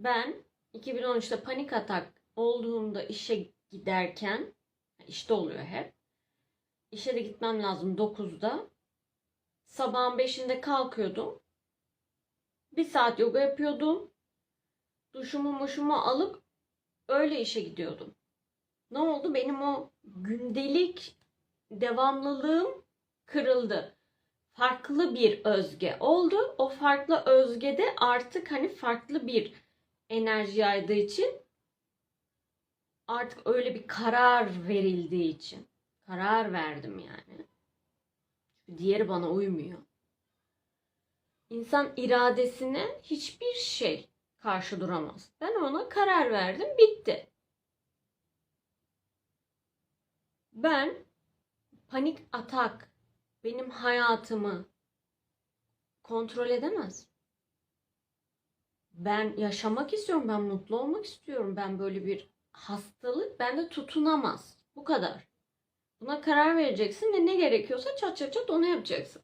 Ben 2013'te panik atak olduğumda işe giderken, işte oluyor hep. İşe de gitmem lazım 9'da. Sabahın 5'inde kalkıyordum. Bir saat yoga yapıyordum. Duşumu muşumu alıp öyle işe gidiyordum. Ne oldu? Benim o gündelik devamlılığım kırıldı. Farklı bir özge oldu. O farklı özgede artık hani farklı bir enerji yaydığı için artık öyle bir karar verildiği için karar verdim yani. Diğeri bana uymuyor. İnsan iradesine hiçbir şey karşı duramaz. Ben ona karar verdim, bitti. Ben panik atak benim hayatımı kontrol edemez. Ben yaşamak istiyorum, ben mutlu olmak istiyorum. Ben böyle bir hastalık bende tutunamaz. Bu kadar. Buna karar vereceksin ve ne gerekiyorsa çat çat çat onu yapacaksın.